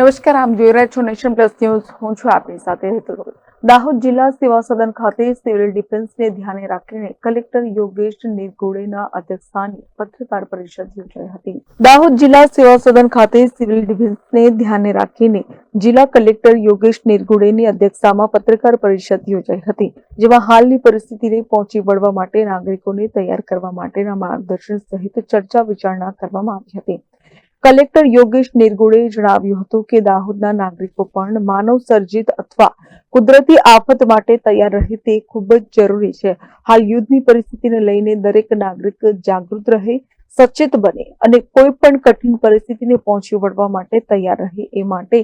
નમસ્કાર આમ જોઈ રહ્યા છો નેશન પ્લસ ન્યૂઝ. હું છું આપની સાથે હેતુ દાહોદ જિલ્લા સેવા સદન ખાતે સિવિલ ડિફેન્સને ધ્યાને રાખીને કલેક્ટર યોગેશ નિરગુડેના અધ્યક્ષસ્થાને પત્રકાર પરિષદ યોજાઈ હતી. દાહોદ જિલ્લા સેવા સદન ખાતે સિવિલ ડિફેન્સને ધ્યાને રાખીને જિલ્લા કલેક્ટર યોગેશ નિરગુડેની અધ્યક્ષતામાં પત્રકાર પરિષદ યોજાઈ હતી, જેમાં હાલની પરિસ્થિતિને પહોંચી વળવા માટે નાગરિકોને તૈયાર કરવા માટેના માર્ગદર્શન સહિત ચર્ચા વિચારણા કરવામાં આવી હતી. કલેક્ટર યોગેશ નિર્ગુડે જણાવ્યું હતું કે દાહોદના નાગરિકો પણ માનવ સર્જિત અથવા કુદરતી આફત માટે તૈયાર રહે તે ખૂબ જ જરૂરી છે. હાલ યુદ્ધની પરિસ્થિતિને લઈને દરેક નાગરિક જાગૃત રહે, સચેત બને અને કોઈ પણ કઠિન પરિસ્થિતિને પહોંચી વળવા માટે તૈયાર રહે એ માટે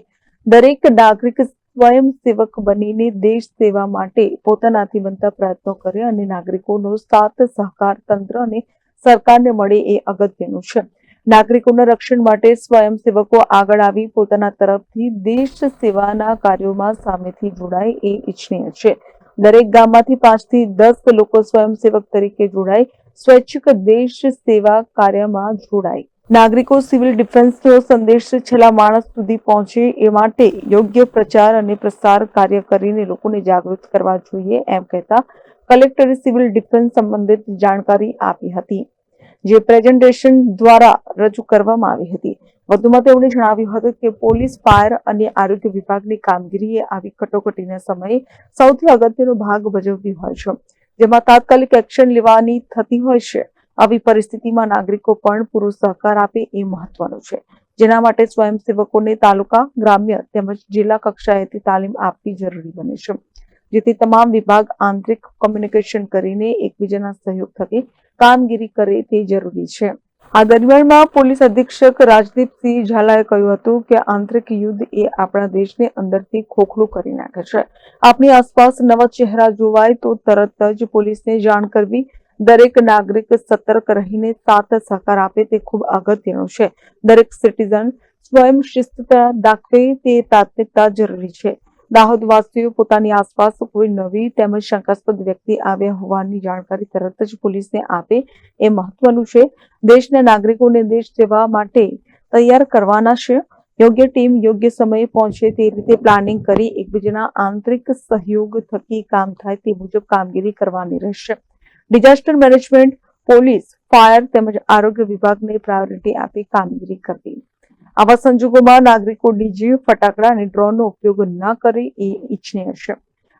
દરેક નાગરિક સ્વયંસેવક બનીને દેશ સેવા માટે પોતાનાથી બનતા પ્રયત્નો કરે અને નાગરિકોનો સાથ સહકાર તંત્ર અને સરકારને મળે એ અગત્યનું છે. નાગરિકોના રક્ષણ માટે સ્વયંસેવકો આગળ આવી પોતાના તરફથી દેશ સેવાના કાર્યોમાં સામેથી જોડાય એ ઇચ્છનીય છે. દરેક ગામમાંથી પાંચથી દસ લોકો સ્વયંસેવક તરીકે જોડાય. સ્વૈચ્છિક દેશ સેવા કાર્યમાં જોડાય. નાગરિકો સિવિલ ડિફેન્સનો સંદેશ છેલ્લા માણસ સુધી પહોંચે એ માટે યોગ્ય પ્રચાર અને પ્રસાર કાર્ય કરીને લોકોને જાગૃત કરવા જોઈએ એમ કહેતા કલેક્ટરે સિવિલ ડિફેન્સ સંબંધિત જાણકારી આપી હતી. જે પ્રેઝન્ટેશન દ્વારા રજૂ કરવામાં આવી હતી. વધુમાં તેમણે જણાવ્યું હતું કે પોલીસ, ફાયર અને આરોગ્ય વિભાગની કામગીરીએ આવી કટોકટીના સમયે સૌથી અગત્યનો ભાગ ભજવતી હોય છે. જેમાં તાત્કાલિક એક્શન લેવાની થતી હોય છે. આવી પરિસ્થિતિમાં નાગરિકો પણ પૂરો સહકાર આપે એ મહત્વનું છે. જેના માટે સ્વયંસેવકોને તાલુકા, ગ્રામ્ય તેમજ જિલ્લા કક્ષાએથી તાલીમ આપવી જરૂરી બને છે. જેથી તમામ વિભાગ આંતરિક કોમ્યુનિકેશન કરીને એકબીજાના સહયોગ થકી કામગીરી કરે તે જરૂરી છે. આ દરમિયાનમાં પોલીસ અધિક્ષક રાજદીપસિંહ ઝાલાએ કહ્યું હતું કે આંતરિક યુદ્ધ એ આપણા દેશને અંદરથી ખોખલું કરી નાખે છે. આપણી આસપાસ નવા ચહેરા જોવાય તો તરત જ પોલીસને જાણ કરવી, દરેક નાગરિક સતર્ક રહીને સાથ સહકાર આપે તે ખૂબ અગત્યનું છે. દરેક સિટીઝન સ્વયં શિસ્તતા દાખવે તે તાત્વિકતા જરૂરી છે. દાહોદવાસીઓ પોતાની આસપાસ કોઈ નવી તેમજ શંકાસ્પદ વ્યક્તિ આવ્યા હોવાની જાણકારી તરત જ પોલીસને આપે એ મહત્વનું છે. દેશના નાગરિકોને દેશ સેવા માટે તૈયાર કરવાના છે. યોગ્ય ટીમ યોગ્ય સમયે પહોંચે તે રીતે પ્લાનિંગ કરી એકબીજાના આંતરિક સહયોગ થકી કામ થાય તે મુજબ કામગીરી કરવાની રહેશે. ડિઝાસ્ટર મેનેજમેન્ટ, પોલીસ, ફાયર તેમજ આરોગ્ય વિભાગને પ્રાયોરિટી આપી કામગીરી કરવી. આવા સંજોગોમાં નાગરિકોની જીવ ફટાકડા અને ડ્રોનનો ઉપયોગ ન કરે એ ઇચ્છનીય છે.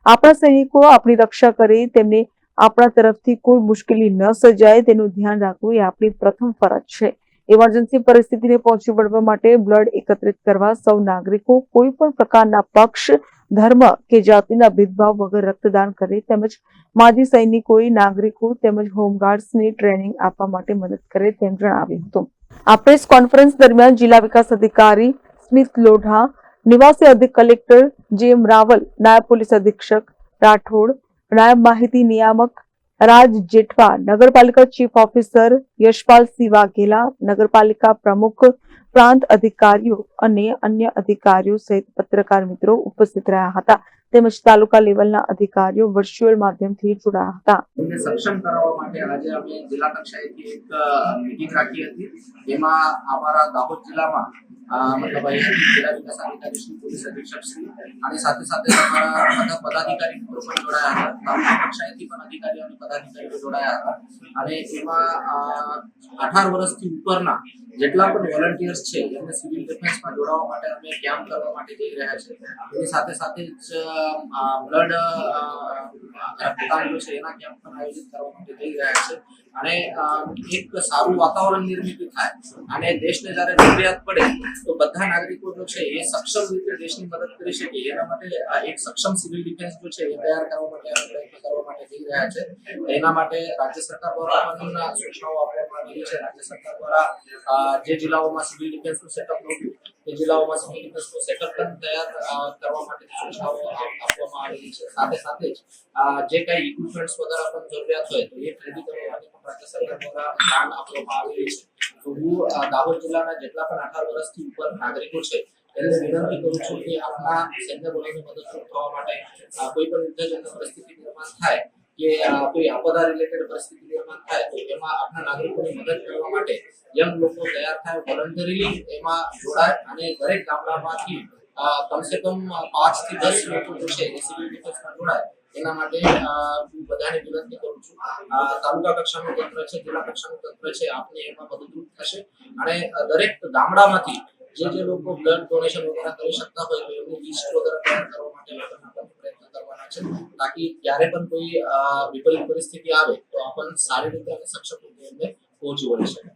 આપણા સૈનિકો આપણી રક્ષા કરે, તેમને આપણા તરફથી કોઈ મુશ્કેલી ન સર્જાય, તેનું ધ્યાન રાખવું એ આપણી પ્રથમ ફરજ છે. ઇમરજન્સી પરિસ્થિતિને પહોંચી વળવા માટે બ્લડ એકત્રિત કરવા, સૌ નાગરિકો કોઈ પણ પ્રકારના પક્ષ, ધર્મ કે જાતિના ભેદભાવ વગર રક્તદાન કરે તેમજ માજી સૈનિકોએ નાગરિકો તેમજ હોમગાર્ડ્સને ટ્રેનિંગ આપવા માટે મદદ કરે તેમ જણાવ્યું હતું. આ પ્રેસ કોન્ફરન્સ દરમિયાન જિલ્લા વિકાસ અધિકારી સ્મિત લોઢા, નિવાસી અધિક કલેક્ટર જે એમ રાવલ, નાયબ પોલીસ અધિક્ષક રાઠોડ, નાયબ માહિતી નિયામક રાજ જેઠવા, નગરપાલિકા ચીફ ઓફિસર યશપાલ સિંહ વાઘેલા, નગરપાલિકા પ્રમુખ પ્રાંત અધિકારીઓ અને અન્ય અધિકારીઓ સહિત પત્રકાર મિત્રો ઉપસ્થિત રહ્યા હતા. તેમજ તાલુકા લેવલના અધિકારીઓ વર્ચ્યુઅલ માધ્યમથી જોડાયા હતા. સક્ષમ કરવા માટે આજે અમે જિલ્લા કક્ષાએથી એક મીટિંગ રાખી હતી. એમાં અમારા દાહોદ જિલ્લામાં વર્ષથી ઉપરના જેટલા પણ વોલન્ટિયર્સ છે એમને સિવિલ ડિફેન્સમાં જોડાવા માટે અમે કેમ્પ કરવા માટે જઈ રહ્યા છે, એની સાથે સાથે જ બ્લડ રક્તદાન છે, એના કેમ્પ પણ આયોજિત કરવા માટે જઈ રહ્યા છે. અને એક સારું વાતાવરણ નિર્મિત થાય અને દેશને જ્યારે જરૂરિયાત પડે, તો બધા નાગરિકો જો છે એ સક્ષમ રીતે દેશની મદદ કરી શકે. એના માટે એક સક્ષમ સિવિલ ડિફેન્સ જો છે એ તૈયાર કરવા માટે, પ્રયત્ન કરવા માટે જઈ રહ્યા છે. એના માટે રાજ્ય સરકાર દ્વારા સૂચનાઓ આપવામાં આવી છે. રાજ્ય સરકાર દ્વારા જે જિલ્લાઓમાં સિવિલ ડિફેન્સનું સેટઅપ નહોતું એ જિલ્લાઓમાં સિવિલ ડિફેન્સનું સેટઅપ પણ તૈયાર કરવા માટે સૂચનાઓ આપ- આપવામાં આવી છે. સાથે સાથે જ જે કઈ ઇક્વિપમેન્ટ્સ વગેરે પણ જરૂરિયાત હોય, તો એ ખરીદી કરવા જેટલા પણ અઢાર વર્ષથી ઉપર નાગરિકો છે થવા માટે પરિસ્થિતિ નિર્માણ થાય કે કોઈ આપદા રિલેટેડ પરિસ્થિતિ નિર્માણ થાય, તો એમાં આપણા નાગરિકોની મદદ કરવા માટે યંગ લોકો તૈયાર થાય વોલન્ટરીલી એમાં જોડાય અને દરેક ગામડામાંથી કમસે કમ પાંચથી દસ લોકો છે જોડાય. એના માટે હું બધાને વિનંતી કરું છું. તાલુકા કક્ષાનું તંત્ર છે, જિલ્લા કક્ષાનું તંત્ર છે, આપને એમાં મદદરૂપ થશે. અને દરેક ગામડામાંથી જે જે લોકો બ્લડ ડોનેશન વગેરે કરી શકતા હોય, તો એમની લિસ્ટ વગેરે તૈયાર કરવા માટે પ્રયત્ન કરવાના છે. તાકી ક્યારે પણ કોઈ વિપરીત પરિસ્થિતિ આવે, તો આપણને સારી રીતે અને સક્ષમ રીતે એમને પહોંચી વળી શકે